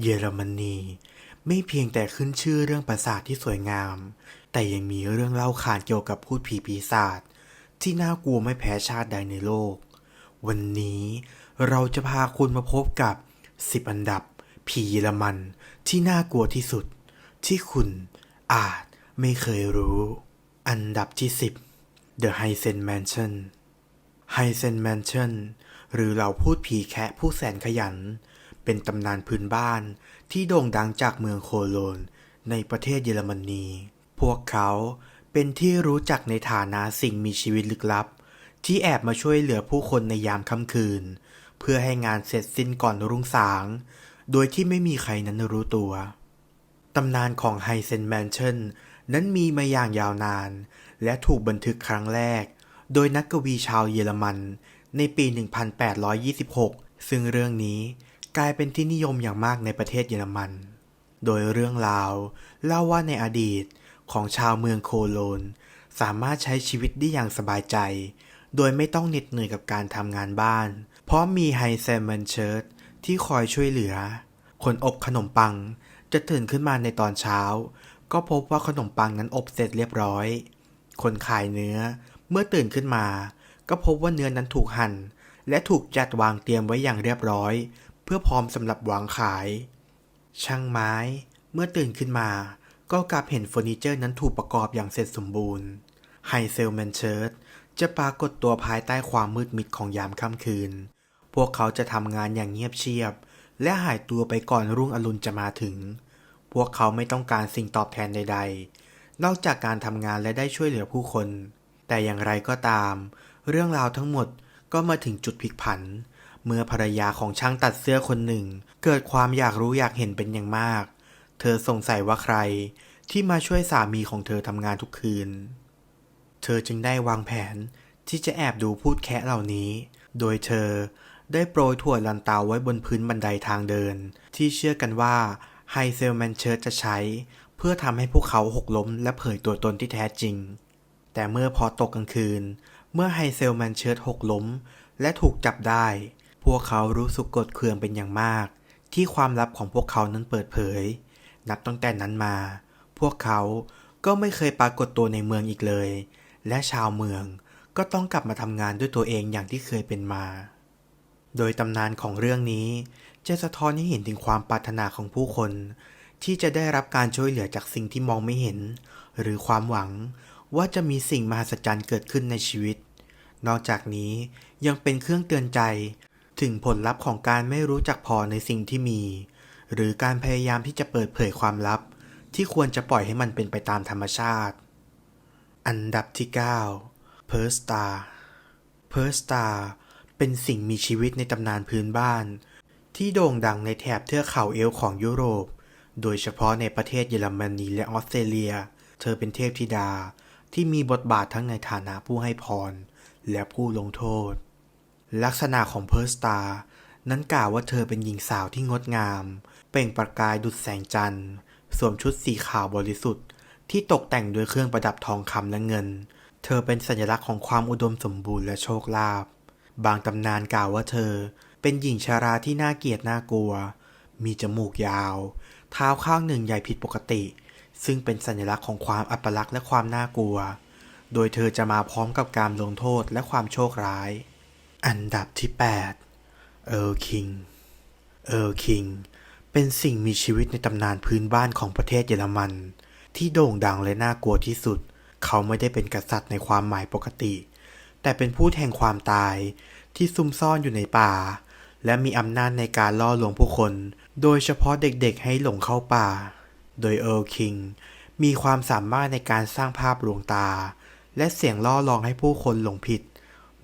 เยอรมนี ไม่เพียงแต่ขึ้นชื่อเรื่องปราสาทที่สวยงาม แต่ยังมีเรื่องเล่าขานเกี่ยวกับพูดผีปีศาจที่น่ากลัวไม่แพ้ชาติใดในโลก วันนี้เราจะพาคุณมาพบกับ 10 อันดับ ผีเยอรมันที่น่ากลัวที่สุด ที่คุณอาจไม่เคยรู้ อันดับที่ 10 The h i s e n Mansion ไฮเซนแมนชั่นหรือเหล่าพูดผีแคะผู้แสนขยัน เป็นตำนานพื้นบ้านที่โด่งดังจากเมืองโคโลน ในประเทศเยอรมนี พวกเขาเป็นที่รู้จักในฐานะสิ่งมีชีวิตลึกลับ ที่แอบมาช่วยเหลือผู้คนในยามค่ำคืน เพื่อให้งานเสร็จสิ้นก่อนรุ่งสาง โดยที่ไม่มีใครนั้นรู้ตัว ตำนานของไฮเซนแมนชั่นนั้นมีมาอย่างยาวนาน และถูกบันทึกครั้งแรก โดยนักกวีชาวเยอรมันในปี 1826 ซึ่งเรื่องนี้ กลายเป็นที่นิยมอย่างมากในประเทศเยอรมัน โดยเรื่องราวเล่าว่าในอดีตของชาวเมืองโคโลน สามารถใช้ชีวิตได้อย่างสบายใจ โดยไม่ต้องเหน็ดเหนื่อยกับการทำงานบ้าน เพราะมีไฮเซมเมนเชิร์ตที่คอยช่วยเหลือ คนอบขนมปังจะตื่นขึ้นมาในตอนเช้า ก็พบว่าขนมปังนั้นอบเสร็จเรียบร้อย คนขายเนื้อเมื่อตื่นขึ้นมา ก็พบว่าเนื้อนั้นถูกหั่น และถูกจัดวางเตรียมไว้อย่างเรียบร้อย พื่อพร้อมสำหรับวางขาย ช่างไม้เมื่อตื่นขึ้นมา ก็กลับเห็นเฟอร์นิเจอร์นั้นถูกประกอบอย่างเสร็จสมบูรณ์ไฮเซลแมนเชิร์ตจะปรากฏตัวภายใต้ความมืดมิดของยามค่ำคืน พวกเขาจะทำงานอย่างเงียบเชียบ และหายตัวไปก่อนรุ่งอรุณจะมาถึง พวกเขาไม่ต้องการสิ่งตอบแทนใด ๆ นอกจากการทำงานและได้ช่วยเหลือผู้คน แต่อย่างไรก็ตาม เรื่องราวทั้งหมดก็มาถึงจุดพลิกผัน เมื่อภรรยาของช่างตัดเสื้อคนหนึ่ง เกิดความอยากรู้อยากเห็นเป็นอย่างมาก เธอสงสัยว่าใครที่มาช่วยสามีของเธอทำงานทุกคืน เธอจึงได้วางแผนที่จะแอบดูพูดแคะเหล่านี้ โดยเธอได้โปรยถั่วลันเตาไว้บนพื้นบันไดทางเดิน ที่เชื่อกันว่าไฮเซลแมนเชิร์จะใช้ เพื่อทำให้พวกเขาหกล้มและเผยตัวตนที่แท้จริง แต่เมื่อพอตกกลางคืน เมื่อไฮเซลแมนเชิร์หกล้ม และถูกจับได้ วกเขารู้สึกกดเคืองเป็นอย่างมาก ที่ความลับของพวกเขานั้นเปิดเผย นับตั้งแต่นั้นมา พวกเขาก็ไม่เคยปรากฏตัวในเมืองอีกเลย และชาวเมืองก็ต้องกลับมาทำงานด้วยตัวเองอย่างที่เคยเป็นมา โดยตำนานของเรื่องนี้ จะสะท้อนให้เห็นถึงความปรารถนาของผู้คน ที่จะได้รับการช่วยเหลือจากสิ่งที่มองไม่เห็น หรือความหวังว่าจะมีสิ่งมหัศจรรย์เกิดขึ้นในชีวิต นอกจากนี้ยังเป็นเครื่องเตือนใจ ถึงผลลัพธ์ของการไม่รู้จักพอในสิ่งที่มี หรือการพยายามที่จะเปิดเผยความลับ ที่ควรจะปล่อยให้มันเป็นไปตามธรรมชาติ อันดับที่9เพอร์สตาเพอร์สตาเป็นสิ่งมีชีวิตในตำนานพื้นบ้าน ที่โด่งดังในแถบเทือกเขาเอลของยุโรป โดยเฉพาะในประเทศเยอรมนีและออสเตรเลีย เธอเป็นเทพธิดาที่มีบทบาททั้งในฐานะผู้ให้พร และผู้ลงโทษ ลักษณะของเพอร์สตานั้นกล่าวว่าเธอเป็นหญิงสาวที่งดงาม เปล่งประกายดุจแสงจันทร์สวมชุดสีขาวบริสุทธิ์ ที่ตกแต่งด้วยเครื่องประดับทองคำและเงิน เธอเป็นสัญลักษณ์ของความอุดมสมบูรณ์และโชคลาภบางตำนานกล่าวว่าเธอ เป็นหญิงชาราที่น่าเกลียดน่ากลัว มีจมูกยาว เท้าข้างหนึ่งใหญ่ผิดปกติ ซึ่งเป็นสัญลักษณ์ของความอัปลักษณ์และความน่ากลัว โดยเธอจะมาพร้อมกับการลงโทษและความโชคร้าย อันดับที่ 8 เออร์คิง เออร์คิง เป็นสิ่งมีชีวิตในตำนานพื้นบ้านของประเทศเยอรมัน ที่โด่งดังและน่ากลัวที่สุด เขาไม่ได้เป็นกษัตริย์ในความหมายปกติ แต่เป็นผู้แห่งความตายที่ซุ่มซ่อนอยู่ในป่า และมีอำนาจในการล่อลวงผู้คน โดยเฉพาะเด็กๆให้หลงเข้าป่า โดยเออร์คิง มีความสามารถในการสร้างภาพลวงตา และเสียงล่อลวงให้ผู้คนหลงผิด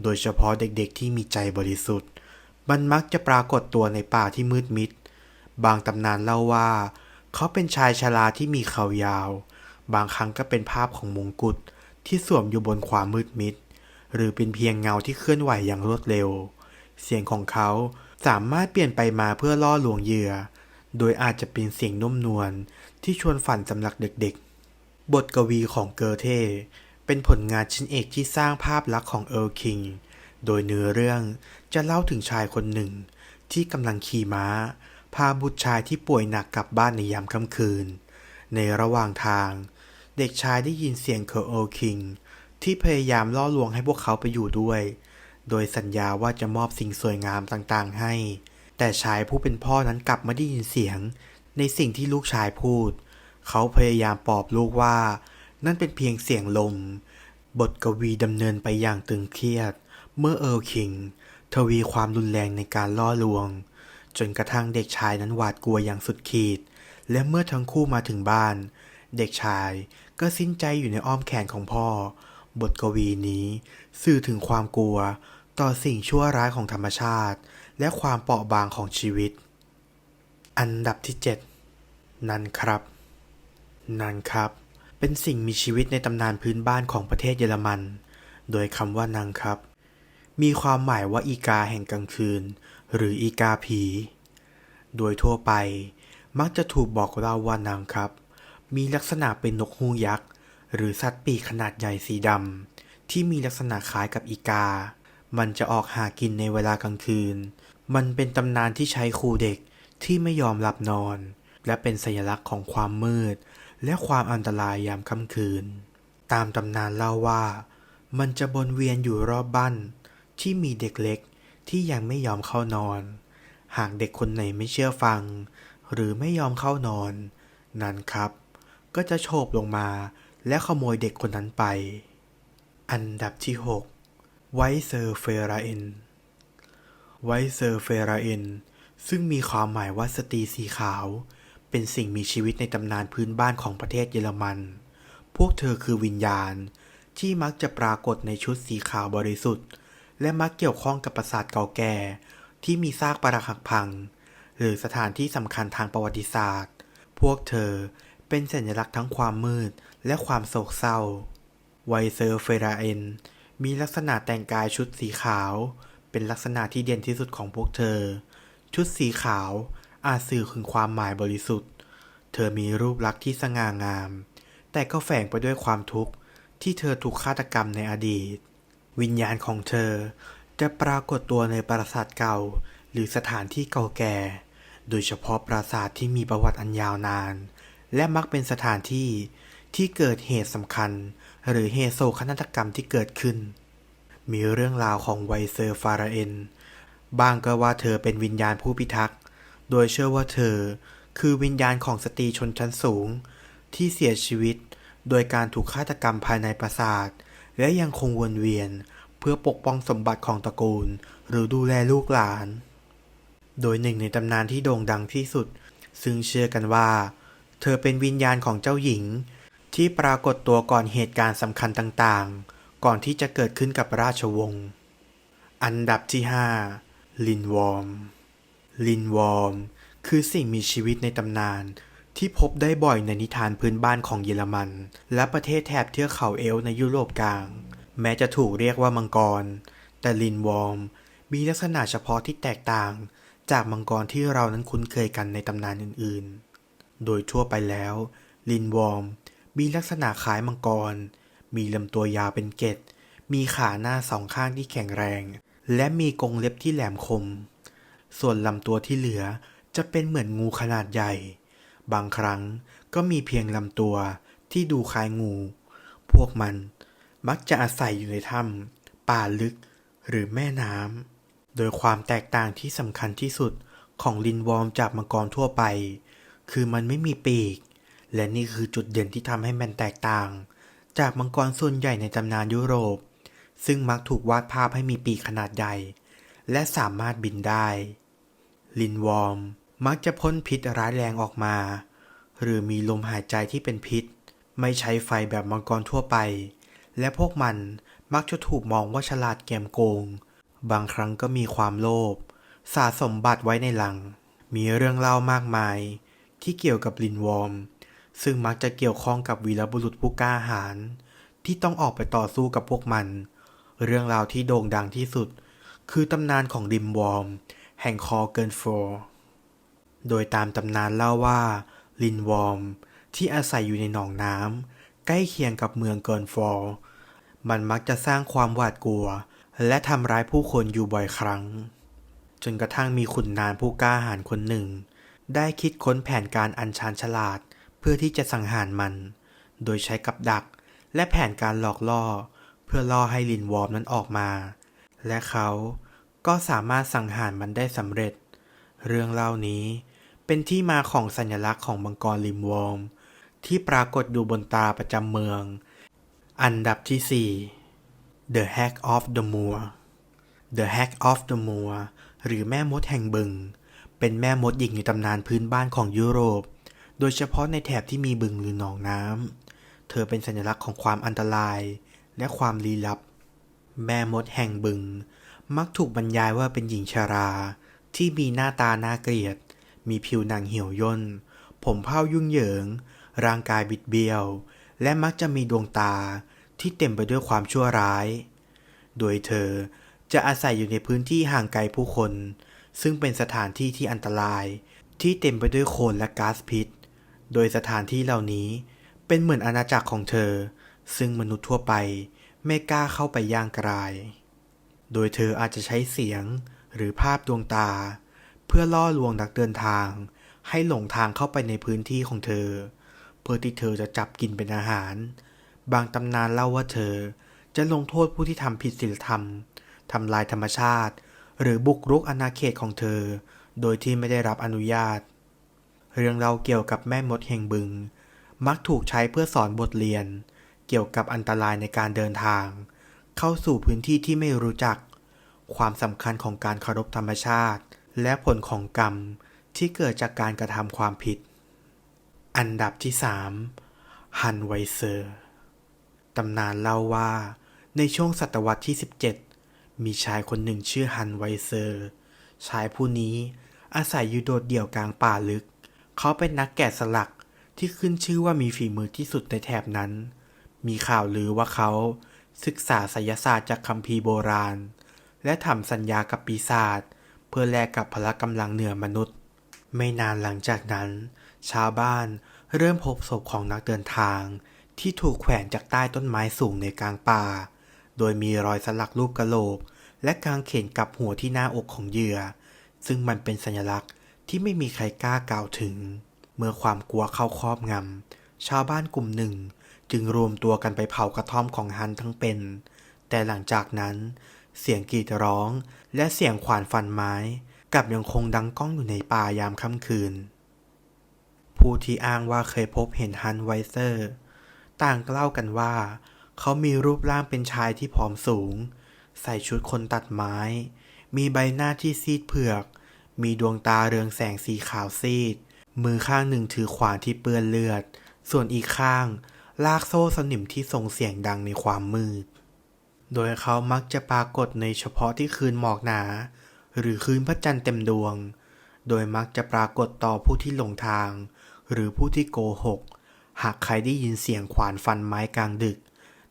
โดยเฉพาะเด็กๆที่มีใจบริสุทธิ์ มันมักจะปรากฏตัวในป่าที่มืดมิด บางตำนานเล่าว่า เขาเป็นชายชราที่มีเขายาว บางครั้งก็เป็นภาพของมงกุฎที่สวมอยู่บนความมืดมิด หรือเป็นเพียงเงาที่เคลื่อนไหวอย่างรวดเร็ว เสียงของเขาสามารถเปลี่ยนไปมาเพื่อล่อลวงเหยื่อ โดยอาจจะเป็นเสียงนุ่มนวลที่ชวนฝันสำหรับเด็กๆ บทกวีของเกอเท เป็นผลงานชิ้นเอกที่สร้างภาพลักษณ์ของเออร์คิง โดยเนื้อเรื่องจะเล่าถึงชายคนหนึ่ง ที่กำลังขี่ม้า พาบุตรชายที่ป่วยหนักกลับบ้านในยามค่ำคืน ในระหว่างทาง เด็กชายได้ยินเสียงเคอร์โอคิง ที่พยายามล่อลวงให้พวกเขาไปอยู่ด้วย โดยสัญญาว่าจะมอบสิ่งสวยงามต่างๆ ให้ แต่ชายผู้เป็นพ่อนั้นกลับไม่ได้ยินเสียง ในสิ่งที่ลูกชายพูด เขาพยายามปลอบลูกว่า นั่นเป็นเพียงเสียงลม บทกวีดำเนินไปอย่างตึงเครียด เมื่อเอิร์คิง ทวีความรุนแรงในการล่อลวง จนกระทั่งเด็กชายนั้นหวาดกลัวอย่างสุดขีด และเมื่อทั้งคู่มาถึงบ้าน เด็กชายก็สิ้นใจอยู่ในอ้อมแขนของพ่อ บทกวีนี้สื่อถึงความกลัว ต่อสิ่งชั่วร้ายของธรรมชาติ และความเปราะบางของชีวิต อันดับที่ 7 นั่นครับ นั่นครับ เป็นสิ่งมีชีวิตในตำนานพื้นบ้านของประเทศเยอรมัน โดยคำว่านังครับ มีความหมายว่าอีกาแห่งกลางคืน หรืออีกาผี โดยทั่วไปมักจะถูกบอกเล่าว่านางครับ มีลักษณะเป็นนกฮูกยักษ์ หรือสัตว์ปีกขนาดใหญ่สีดำที่มีลักษณะคล้ายกับอีกา มันจะออกหากินในเวลากลางคืน มันเป็นตำนานที่ใช้ขู่เด็กที่ไม่ยอมหลับนอน และเป็นสัญลักษณ์ของความมืด และความอันตรายยามค่ำคืน ตามตำนานเล่าว่า มันจะวนเวียนอยู่รอบบ้านที่มีเด็กเล็กที่ยังไม่ยอมเข้านอน หากเด็กคนไหนไม่เชื่อฟัง หรือไม่ยอมเข้านอน นั่นครับ ก็จะโฉบลงมาและขโมยเด็กคนนั้นไป อันดับที่ 6 ไวเซอร์เฟราเอนไวเซอร์เฟราเอนซึ่งมีความหมายว่าสตรีสีขาว เป็นสิ่งมีชีวิตในตำนานพื้นบ้านของประเทศเยอรมัน พวกเธอคือวิญญาณ ที่มักจะปรากฏในชุดสีขาวบริสุทธิ์ และมักเกี่ยวข้องกับปราสาทเก่าแก่ ที่มีซากปรักหักพัง หรือสถานที่สำคัญทางประวัติศาสตร์ พวกเธอเป็นสัญลักษณ์ทั้งความมืดและความโศกเศร้า ไวเซอร์เฟราเอนมีลักษณะแต่งกายชุดสีขาว เป็นลักษณะที่เด่นที่สุดของพวกเธอ ชุดสีขาว อาจสื่อถึงความหมายบริสุทธิ์ เธอมีรูปลักษณ์ที่สง่างาม แต่ก็แฝงไปด้วยความทุกข์ที่เธอถูกฆาตกรรมในอดีต วิญญาณของเธอจะปรากฏตัวในปราสาทเก่า หรือสถานที่เก่าแก่ โดยเฉพาะปราสาทที่มีประวัติอันยาวนาน และมักเป็นสถานที่ที่เกิดเหตุสำคัญ หรือเหตุโศกนาฏกรรมที่เกิดขึ้น มีเรื่องราวของไวเซอร์ฟาราเอน บางก็ว่าเธอเป็นวิญญาณผู้พิทักษ์ โดยเชื่อว่าเธอ คือวิญญาณของสตรีชนชั้นสูง ที่เสียชีวิต โดยการถูกฆาตกรรมภายในปราสาท และยังคงวนเวียน เพื่อปกป้องสมบัติของตระกูล หรือดูแลลูกหลาน โดยหนึ่งในตำนานที่โด่งดังที่สุด ซึ่งเชื่อกันว่า เธอเป็นวิญญาณของเจ้าหญิง ที่ปรากฏตัวก่อนเหตุการณ์สำคัญต่างๆ ก่อนที่จะเกิดขึ้นกับราชวงศ์อันดับที่ 5 ลินวอร์ม ลินวอร์ม คือสิ่งมีชีวิตในตำนาน ที่พบได้บ่อยในนิทานพื้นบ้านของเยอรมัน และประเทศแถบเทือกเขาเอลในยุโรปกลาง แม้จะถูกเรียกว่ามังกร แต่ลินวอร์ม มีลักษณะเฉพาะที่แตกต่าง จากมังกรที่เรานั้นคุ้นเคยกันในตำนานอื่นๆ โดยทั่วไปแล้ว ลินวอร์ม มีลักษณะคล้ายมังกร มีลำตัวยาวเป็นเกล็ดมีขาหน้าสองข้างที่แข็งแรง และมีกรงเล็บที่แหลมคม ส่วนลำตัวที่เหลือจะเป็นเหมือนงูขนาดใหญ่ บางครั้งก็มีเพียงลำตัวที่ดูคล้ายงู พวกมันมักจะอาศัยอยู่ในถ้ำป่าลึกหรือแม่น้ำ โดยความแตกต่างที่สำคัญที่สุดของลินวอร์มจากมังกรทั่วไป คือมันไม่มีปีก และนี่คือจุดเด่นที่ทำให้มันแตกต่าง จากมังกรส่วนใหญ่ในตำนานยุโรป ซึ่งมักถูกวาดภาพให้มีปีกขนาดใหญ่ และสามารถบินได้ ลินวอร์มมักจะพ่นพิษร้ายแรงออกมา หรือมีลมหายใจที่เป็นพิษ ไม่ใช้ไฟแบบมังกรทั่วไป และพวกมันมักจะถูกมองว่าฉลาดแกมโกง บางครั้งก็มีความโลภสะสมบัติไว้ในหลัง มีเรื่องเล่ามากมาย ที่เกี่ยวกับลินวอร์มซึ่งมักจะเกี่ยวข้องกับวีรบุรุษผู้กล้าหาญที่ต้องออกไปต่อสู้กับพวกมัน เรื่องราวที่โด่งดังที่สุด คือตำนานของริมวอร์ม แห่งคอเกินฟอร์โดยตามตำนานเล่าว่า ลินวอร์มที่อาศัยอยู่ในหนองน้ำใกล้เคียงกับเมืองเกินฟอร์มันมักจะสร้างความหวาดกลัว และทำร้ายผู้คนอยู่บ่อยครั้ง จนกระทั่งมีขุนนางผู้กล้าหาญคนหนึ่ง ได้คิดค้นแผนการอันชาญฉลาดเพื่อที่จะสังหารมัน โดยใช้กับดักและแผนการหลอกล่อ เพื่อล่อให้ลินวอร์มนั้นออกมา และเขา ก็สามารถสังหารมันได้สำเร็จ เรื่องเล่านี้เป็นที่มาของสัญลักษณ์ของมังกรลิมวอร์มที่ปรากฏอยู่บนตาประจำเมือง อันดับที่ 4 The Hack of the Moor The Hack of the Moor หรือแม่มดแห่งบึง เป็นแม่มดหญิงในตำนานพื้นบ้านของยุโรป โดยเฉพาะในแถบที่มีบึงหรือหนองน้ำ เธอเป็นสัญลักษณ์ของความอันตรายและความลี้ลับ แม่มดแห่งบึง มักถูกบรรยายว่าเป็นหญิงชรา ที่มีหน้าตาน่าเกลียด มีผิวหนังเหี่ยวย่น ผมเผ้ายุ่งเหยิง ร่างกายบิดเบี้ยว และมักจะมีดวงตาที่เต็มไปด้วยความชั่วร้าย โดยเธอจะอาศัยอยู่ในพื้นที่ห่างไกลผู้คน ซึ่งเป็นสถานที่ที่อันตราย ที่เต็มไปด้วยโคลนและก๊าซพิษ โดยสถานที่เหล่านี้เป็นเหมือนอาณาจักรของเธอ ซึ่งมนุษย์ทั่วไปไม่กล้าเข้าไปย่างกราย โดยเธออาจจะใช้เสียงหรือภาพดวงตา เพื่อล่อลวงนักเดินทาง ให้หลงทางเข้าไปในพื้นที่ของเธอ เพื่อที่เธอจะจับกินเป็นอาหาร บางตำนานเล่าว่าเธอจะลงโทษผู้ที่ทำผิดศีลธรรมทำลายธรรมชาติ หรือบุกรุกอาณาเขตของเธอ โดยที่ไม่ได้รับอนุญาต เรื่องเราวเกี่ยวกับแม่มดแห่งบึง มักถูกใช้เพื่อสอนบทเรียน เกี่ยวกับอันตรายในการเดินทาง เข้าสู่พื้นที่ที่ไม่รู้จัก ความสำคัญของการเคารพธรรมชาติ และผลของกรรมที่เกิดจากการกระทำความผิด อันดับที่ 3 ฮันไวเซอร์ ตำนานเล่าว่า ในช่วงศตวรรษที่ 17 มีชายคนหนึ่งชื่อฮันไวเซอร์ ชายผู้นี้อาศัยอยู่โดดเดี่ยวกลางป่าลึก เขาเป็นนักแกะสลักที่ขึ้นชื่อว่ามีฝีมือที่สุดในแถบนั้น มีข่าวลือว่าเขา ศึกษาไสยศาสตร์จากคัมภีร์โบราณ และทำสัญญากับปีศาจเพื่อแลกกับพละกำลังเหนือมนุษย์ ไม่นานหลังจากนั้น ชาวบ้านเริ่มพบศพของนักเดินทาง ที่ถูกแขวนจากใต้ต้นไม้สูงในกลางป่า โดยมีรอยสลักรูปกระโหลก และกางเขนกับหัวที่หน้าอกของเหยื่อ ซึ่งมันเป็นสัญลักษณ์ที่ไม่มีใครกล้ากล่าวถึง เมื่อความกลัวเข้าครอบงำชาวบ้านกลุ่มหนึ่ง จึงรวมตัวกันไปเผากระท่อมของฮันทั้งเป็น แต่หลังจากนั้นเสียงกรีดร้องและเสียงขวานฟันไม้กลับยังคงดังก้องอยู่ในป่ายามค่ำคืน ผู้ที่อ้างว่าเคยพบเห็นฮันไวเซอร์ ต่างเล่ากันว่า เขามีรูปร่างเป็นชายที่ผอมสูง ใส่ชุดคนตัดไม้ มีใบหน้าที่ซีดเผือก มีดวงตาเรืองแสงสีขาวซีด มือข้างหนึ่งถือขวานที่เปื้อนเลือด ส่วนอีกข้าง ลากโซ่สนิมที่ส่งเสียงดังในความมืด โดยเขามักจะปรากฏในเฉพาะที่คืนหมอกหนา หรือคืนพระจันทร์เต็มดวง โดยมักจะปรากฏต่อผู้ที่หลงทาง หรือผู้ที่โกหก หากใครได้ยินเสียงขวานฟันไม้กลางดึก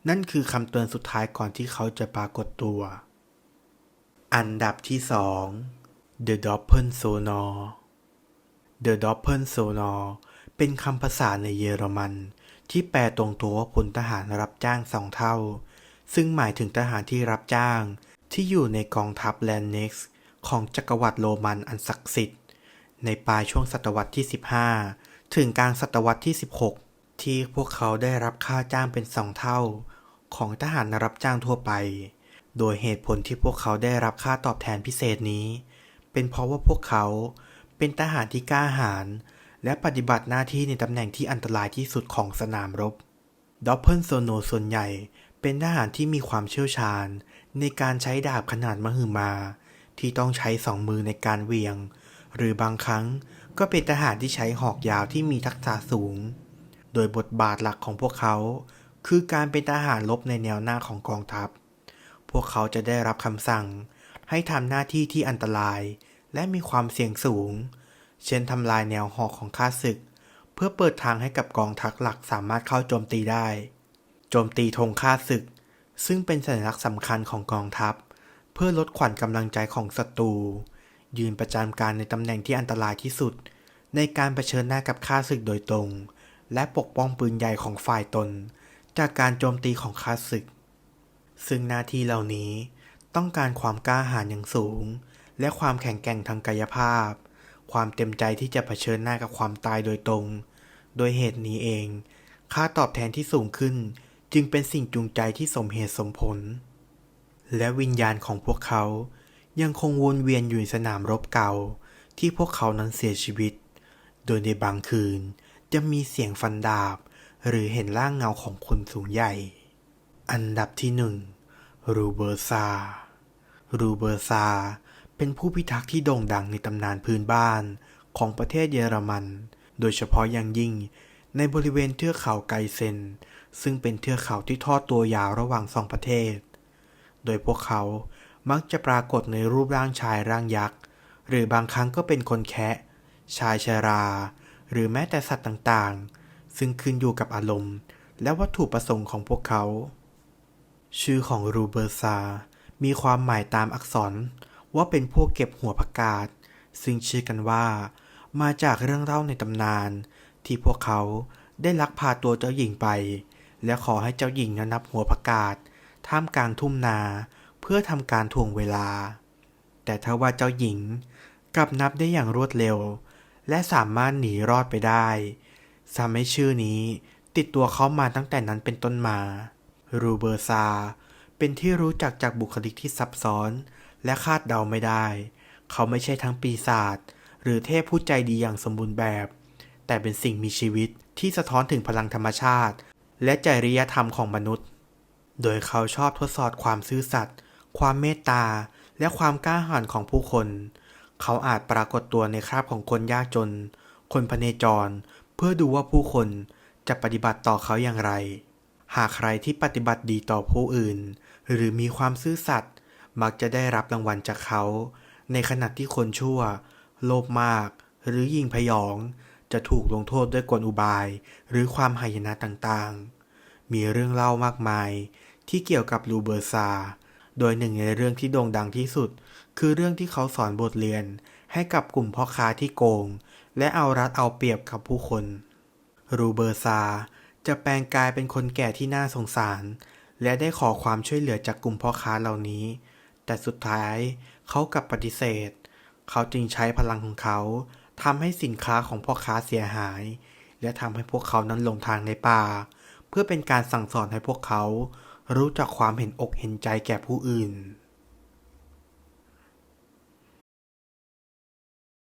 นั่นคือคำเตือนสุดท้ายก่อนที่เขาจะปรากฏตัว อันดับที่2 The Doppelsonar The Doppelsonar เป็นคำภาษาในเยอรมัน ที่แปลตรงตัวว่าพลทหารรับจ้างสองเท่า ซึ่งหมายถึงทหารที่รับจ้าง ที่อยู่ในกองทัพแลนเน็กซ์ของจักรวรรดิโรมันอันศักดิ์สิทธิ์ ในปลายช่วงศตวรรษที่ 15 ถึงกลางศตวรรษที่ 16 ที่พวกเขาได้รับค่าจ้างเป็นสองเท่า ของทหารรับจ้างทั่วไป โดยเหตุผลที่พวกเขาได้รับค่าตอบแทนพิเศษนี้ เป็นเพราะว่าพวกเขาเป็นทหารที่กล้าหาญ และปฏิบัติหน้าที่ในตำแหน่งที่อันตรายที่สุดของสนามรบดอปเปิลโซโนส่วนใหญ่เป็นทหารที่มีความเชี่ยวชาญ ในการใช้ดาบขนาดมหึมา ที่ต้องใช้สองมือในการเวียง หรือบางครั้งก็เป็นทหารที่ใช้หอกยาวที่มีทักษะสูง โดยบทบาทหลักของพวกเขา คือการเป็นทหารรบในแนวหน้าของกองทัพ พวกเขาจะได้รับคำสั่ง ให้ทำหน้าที่ที่อันตราย และมีความเสี่ยงสูง เช่นทำลายแนวหอกของข้าศึก เพื่อเปิดทางให้กับกองทัพหลักสามารถเข้าโจมตีได้ โจมตีธงข้าศึก ซึ่งเป็นสัญลักษณ์สำคัญของกองทัพ เพื่อลดขวัญกำลังใจของศัตรูยืนประจำการในตำแหน่งที่อันตรายที่สุด ในการเผชิญหน้ากับข้าศึกโดยตรง และปกป้องปืนใหญ่ของฝ่ายตน จากการโจมตีของข้าศึก ซึ่งหน้าที่เหล่านี้ต้องการความกล้าหาญอย่างสูง และความแข็งแกร่งทางกายภาพ ความเต็มใจที่จะเผชิญหน้ากับความตายโดยตรง โดยเหตุนี้เอง ค่าตอบแทนที่สูงขึ้น จึงเป็นสิ่งจูงใจที่สมเหตุสมผล และวิญญาณของพวกเขา ยังคงวนเวียนอยู่ในสนามรบเก่า ที่พวกเขานั้นเสียชีวิต โดยในบางคืนจะมีเสียงฟันดาบ หรือเห็นร่างเงาของคนสูงใหญ่ อันดับที่หนึ่งรูเบอร์ซารูเบอร์ซา เป็นผู้พิทักษ์ที่โด่งดังในตำนานพื้นบ้านของประเทศเยอรมัน โดยเฉพาะอย่างยิ่งในบริเวณเทือกเขาไกเซน ซึ่งเป็นเทือกเขาที่ทอดตัวยาวระหว่างสองประเทศ โดยพวกเขามักจะปรากฏในรูปร่างชายร่างยักษ์ หรือบางครั้งก็เป็นคนแคะ ชายชรา หรือแม้แต่สัตว์ต่างๆ ซึ่งขึ้นอยู่กับอารมณ์ และวัตถุประสงค์ของพวกเขา ชื่อของรูเบอร์ซา มีความหมายตามอักษร ว่าเป็นพวกเก็บหัวผักกาดซึ่งเชื่อกันว่า มาจากเรื่องเล่าในตำนาน ที่พวกเขาได้ลักพาตัวเจ้าหญิงไป และขอให้เจ้าหญิงนั้นนับหัวผักกาดท่ามกลางทุ่งนาเพื่อทำการถ่วงเวลา แต่ถ้าว่าเจ้าหญิงกลับนับได้อย่างรวดเร็ว และสามารถหนีรอดไปได้ทำให้ชื่อนี้ติดตัวเขามาตั้งแต่นั้นเป็นต้นมา รูเบอร์ซา เป็นที่รู้จักจากบุคลิกที่ซับซ้อน และคาดเดาไม่ได้ เขาไม่ใช่ทั้งปีศาจหรือเทพผู้ใจดีอย่างสมบูรณ์แบบ แต่เป็นสิ่งมีชีวิตที่สะท้อนถึงพลังธรรมชาติ และจริยธรรมของมนุษย์ โดยเขาชอบทดสอบความซื่อสัตย์ความเมตตา และความกล้าหาญของผู้คน เขาอาจปรากฏตัวในคราบของคนยากจน คนพเนจร เพื่อดูว่าผู้คนจะปฏิบัติต่อเขาอย่างไร หากใครที่ปฏิบัติดีต่อผู้อื่น หรือมีความซื่อสัตย์ มักจะได้รับรางวัลจากเขา ในขณะที่คนชั่ว โลภมาก หรือยิงพยอง จะถูกลงโทษด้วยกลอุบาย หรือความหายนะต่างๆ มีเรื่องเล่ามากมาย ที่เกี่ยวกับลูเบอร์ซา โดยหนึ่งในเรื่องที่โด่งดังที่สุด คือเรื่องที่เขาสอนบทเรียน ให้กับกลุ่มพ่อค้าที่โกง และเอารัดเอาเปรียบกับผู้คนรูเบอร์ซาจะแปลงกายเป็นคนแก่ที่น่าสงสาร และได้ขอความช่วยเหลือจากกลุ่มพ่อค้าเหล่านี้ แต่สุดท้ายเขากลับปฏิเสธ เขาจึงใช้พลังของเขาทำให้สินค้าของพ่อค้าเสียหาย และทำให้พวกเขานั้นหลงทางในป่า เพื่อเป็นการสั่งสอนให้พวกเขารู้จักความเห็นอกเห็นใจแก่ผู้อื่น